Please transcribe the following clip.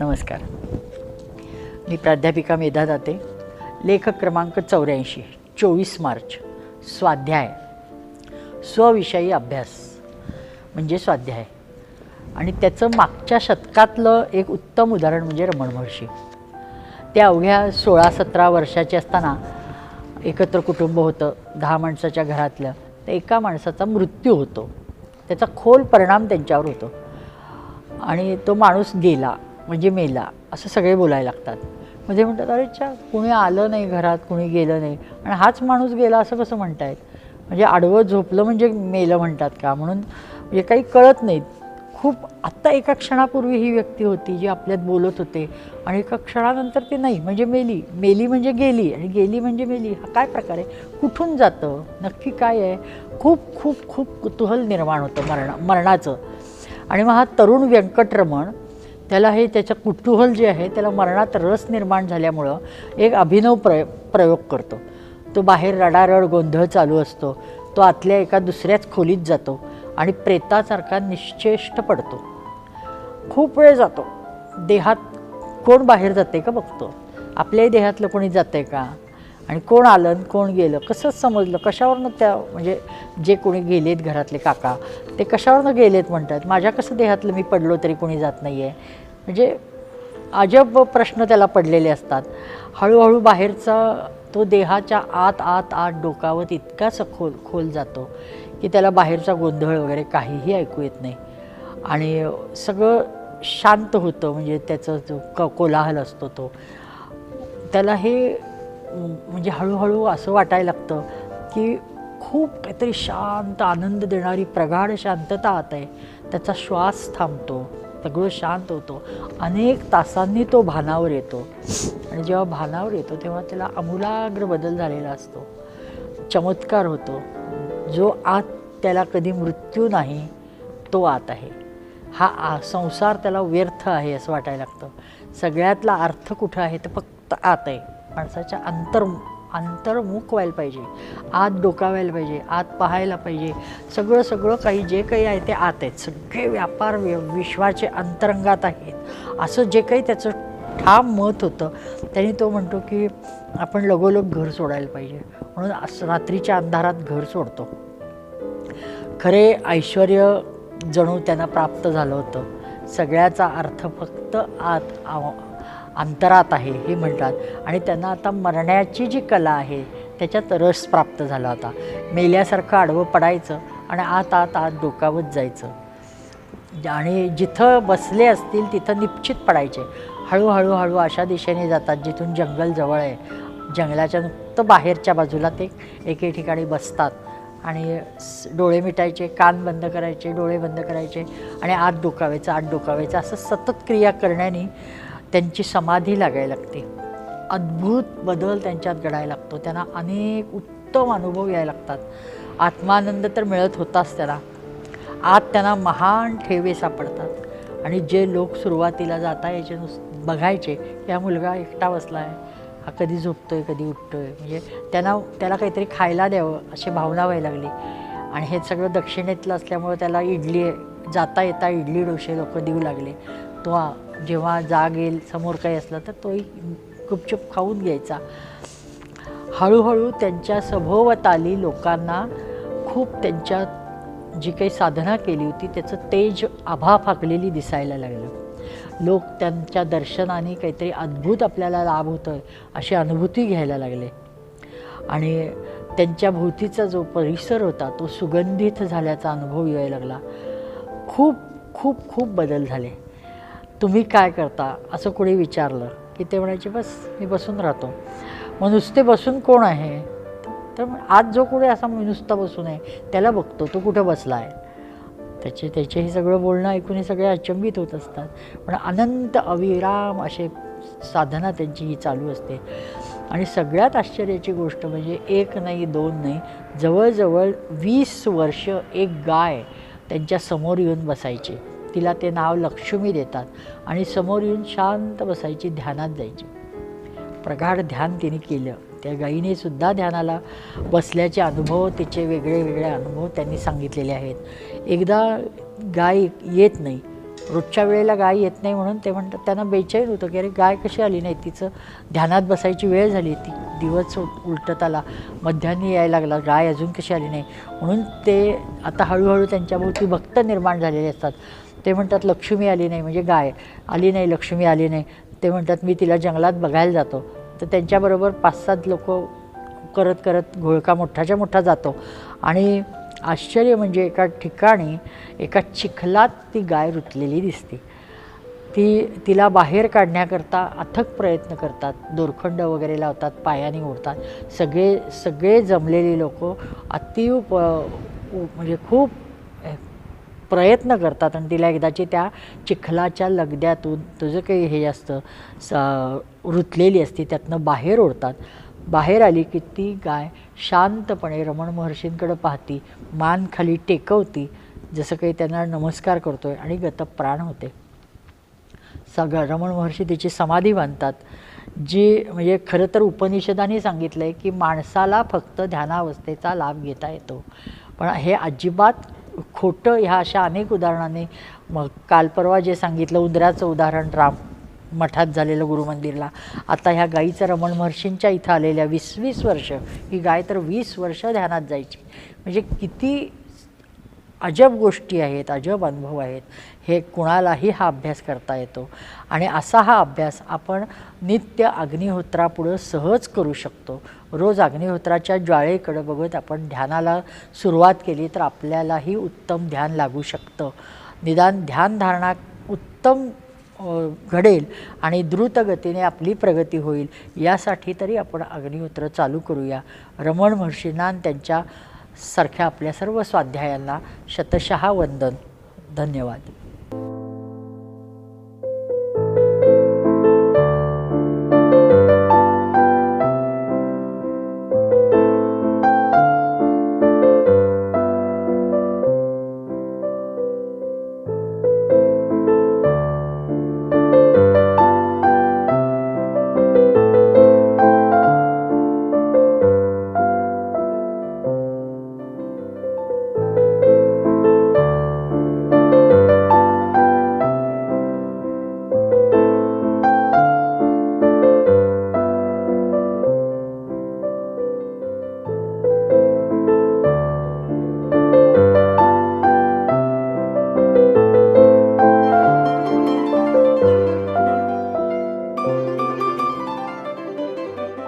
नमस्कार. मी प्राध्यापिका मेधा दाते. लेखक क्रमांक चौऱ्याऐंशी चोवीस मार्च स्वाध्याय. स्वविषयी अभ्यास म्हणजे स्वाध्याय. आणि त्याचं मागच्या शतकातलं एक उत्तम उदाहरण म्हणजे रमण महर्षी. त्या अवघ्या सोळा सतरा वर्षाचे असताना एकत्र कुटुंब होतं दहा माणसाच्या घरातलं. तर एका माणसाचा मृत्यू होतो. त्याचा खोल परिणाम त्यांच्यावर होतो. आणि तो माणूस गेला. म्हणजे मेला असं सगळे बोलायला लागतात. म्हणजे म्हणतात अरे च्या कुणी आलं नाही घरात कुणी गेलं नाही. आणि हाच माणूस गेला असं कसं म्हणतायत? म्हणजे आडवं झोपलं म्हणजे मेलं म्हणतात का? म्हणून म्हणजे काही कळत नाहीत. खूप आत्ता एका क्षणापूर्वी ही व्यक्ती होती जी आपल्यात बोलत होते आणि एका क्षणानंतर ती नाही म्हणजे मेली. मेली म्हणजे गेली आणि गेली म्हणजे मेली. हा काय प्रकार आहे? कुठून जातं? नक्की काय आहे? खूप खूप खूप कुतूहल निर्माण होतं मरणा मरणाचं. आणि मग हा तरुण व्यंकटरमण त्याला हे त्याचं कुतूहल जे आहे त्याला मरणात रस निर्माण झाल्यामुळं एक अभिनव प्रय प्रयोग करतो. तो बाहेर रडारड गोंधळ चालू असतो. तो आतल्या एका दुसऱ्याच खोलीत जातो आणि प्रेतासारखा निश्चेष्ट पडतो. खूप वेळ जातो. देहात कोण बाहेर जाते का बघतो? आपल्याही देहातलं कोणी जातं का? आणि कोण आलं आणि कोण गेलं? कसं समजलं? कशावरनं त्या म्हणजे जे कोणी गेलेत घरातले काका ते कशावरनं गेलेत म्हणतात? माझ्या कसं देहातलं मी पडलो तरी कोणी जात नाही आहे म्हणजे अजब प्रश्न त्याला पडलेले असतात. हळूहळू बाहेरचा तो देहाच्या आत आत आत डोकावत इतका सखोल खोल जातो की त्याला बाहेरचा गोंधळ वगैरे काहीही ऐकू येत नाही. आणि सगळं शांत होतं म्हणजे त्याचा जो क कोलाहल असतो तो. त्याला हे म्हणजे हळूहळू असं वाटायला लागतं की खूप काहीतरी शांत आनंद देणारी प्रगाढ शांतता आत आहे. त्याचा श्वास थांबतो सगळं शांत होतो. अनेक तासांनी तो भानावर येतो. आणि जेव्हा भानावर येतो तेव्हा त्याला आमूलाग्र बदल झालेला असतो. चमत्कार होतो. जो आत त्याला कधी मृत्यू नाही तो आत आहे. हा आ संसार त्याला व्यर्थ आहे असं वाटायला लागतं. सगळ्यातला अर्थ कुठं आहे तर फक्त आत आहे. माणसाच्या अंतर अंतर्मुख व्हायला पाहिजे. आत डोकावायला पाहिजे आत पाहायला पाहिजे. सगळं सगळं काही जे काही आहे ते आत आहेत. सगळे व्यापार व्य विश्वाचे अंतरंगात आहेत. असं जे काही त्याचं ठाम मत होतं त्यांनी तो म्हणतो की आपण लगोलग घर सोडायला पाहिजे. म्हणून असं रात्रीच्या अंधारात घर सोडतो. खरे ऐश्वर जणू त्यांना प्राप्त झालं होतं. सगळ्याचा अर्थ फक्त आत आव अंतरात आहे हे म्हणतात. आणि त्यांना आता मरण्याची जी कला आहे त्याच्यात रस प्राप्त झाला होता. मेल्यासारखं आडवं पडायचं आणि आत आत आत डोकावत जायचं. आणि जिथं बसले असतील तिथं निश्चित पडायचे. हळूहळू हळू अशा दिशेने जातात जिथून जंगल जवळ आहे. जंगलाच्या नुकतं बाहेरच्या बाजूला ते एके ठिकाणी बसतात. आणि डोळे मिटायचे कान बंद करायचे डोळे बंद करायचे आणि आत डोकावायचं आत डोकावायचं. असं सतत क्रिया करण्याने त्यांची समाधी लागायला लागते. अद्भुत बदल त्यांच्यात घडायला लागतो. त्यांना अनेक उत्तम अनुभव यायला लागतात. आत्मानंद तर मिळत होताच त्याला आत त्यांना महान ठेवे सापडतात. आणि जे लोक सुरुवातीला जाता याचे नुस बघायचे की हा मुलगा एकटा बसला आहे हा कधी आहे कधी उठतो आहे म्हणजे त्यांना त्याला काहीतरी खायला द्यावं अशी भावना व्हायला लागली. आणि हे सगळं दक्षिणेतलं असल्यामुळं त्याला इडली जाता येता इडली डोसे लोक देऊ लागले. तो जेव्हा जाग येईल समोर काही असलं तर तोही गुपचूप खाऊन घ्यायचा. हळूहळू त्यांच्या सभोवताली लोकांना खूप त्यांच्या जी काही साधना केली होती त्याचं तेज आभा फाकलेली दिसायला लागलं. लोक त्यांच्या दर्शनाने काहीतरी अद्भुत आपल्याला लाभ होतो आहे अशी अनुभूती घ्यायला लागले. आणि त्यांच्या भोवतीचा जो परिसर होता तो सुगंधित झाल्याचा अनुभव यायला लागला. खूप खूप खूप बदल झाले. तुम्ही काय करता? असं कोणी विचारलं की ते म्हणायचे बस मी बसून राहतो. मग नुसते बसून कोण आहे? तर आज जो कोणी असा नुसता बसून आहे त्याला बघतो तो कुठं बसला आहे त्याचे त्याचे हे सगळं बोलणं ऐकून हे सगळे अचंबित होत असतात. पण अनंत अविराम असे साधना त्यांची ही चालू असते. आणि सगळ्यात आश्चर्याची गोष्ट म्हणजे एक नाही दोन नाही जवळजवळ वीस वर्ष एक गाय त्यांच्यासमोर येऊन बसायची. तिला ते नाव लक्ष्मी देतात आणि समोर येऊन शांत बसायची ध्यानात जायची. प्रगाढ ध्यान तिने केलं. त्या गाईनेसुद्धा ध्यानाला बसल्याचे अनुभव तिचे वेगळे वेगळे अनुभव त्यांनी सांगितलेले आहेत. एकदा गाय येत नाही. रोजच्या वेळेला गाय येत नाही म्हणून ते म्हणतात त्यांना बेचैन होतं की अरे गाय कशी आली नाही? तिचं ध्यानात बसायची वेळ झाली. ती दिवस उलटत आला. मध्यान्ही यायला लागला. गाय अजून कशी आली नाही? म्हणून ते आता हळूहळू त्यांच्याभोवती भक्त निर्माण झालेले असतात. ते म्हणतात लक्ष्मी आली नाही म्हणजे गाय. आली नाही लक्ष्मी आली नाही. ते म्हणतात मी तिला जंगलात बघायला जातो. तर त्यांच्याबरोबर पाच सात लोक करत करत घोळका मोठाच्या मोठा जातो. आणि आश्चर्य म्हणजे एका ठिकाणी एका चिखलात ती गाय रुतलेली दिसते. ती तिला बाहेर काढण्याकरता अथक प्रयत्न करतात. दोरखंड वगैरे लावतात पायाने ओढतात. सगळे सगळे जमलेली लोक अतिव प म्हणजे खूप प्रयत्न करतात आणि तिला एकदाची त्या चिखलाच्या लगद्यातून तुझं काही हे असतं स रुतलेली असते त्यातनं बाहेर ओढतात. बाहेर आली की ती गाय शांतपणे रमण महर्षींकडं पाहती मान खाली टेकवती जसं काही त्यांना नमस्कार करतो आहे आणि गतप्राण होते. सगळं रमण महर्षी तिची समाधी बांधतात. जी म्हणजे खरं तर उपनिषदाने सांगितलं आहे की माणसाला फक्त ध्यानावस्थेचा लाभ घेता येतो. पण हे अजिबात खोटं ह्या अशा अनेक उदाहरणाने मग काल परवा जे सांगितलं उंदराचं उदाहरण राम मठात झालेलं गुरुमंदिरला आता ह्या गाईचं रमण महर्षींच्या इथं आलेल्या वीस वीस वर्ष ही गाय तर वीस वर्ष ध्यानात जायची. म्हणजे किती अजब गोष्टी आहेत अजब अनुभव आहेत. हे कुणालाही हा अभ्यास करता येतो. आणि असा हा अभ्यास आपण नित्य अग्निहोत्रापुढं सहज करू शकतो. रोज अग्निहोत्राच्या ज्वाळेकडं बघत आपण ध्यानाला सुरुवात केली तर आपल्यालाही उत्तम ध्यान लागू शकतं. निदान ध्यानधारणा उत्तम घडेल आणि द्रुत गतीने आपली प्रगती होईल. यासाठी तरी आपण अग्निहोत्र चालू करूया. रमण महर्षींना त्यांच्या सारख्या आपल्या सर्व स्वाध्यायांना शतशः वंदन. धन्यवाद.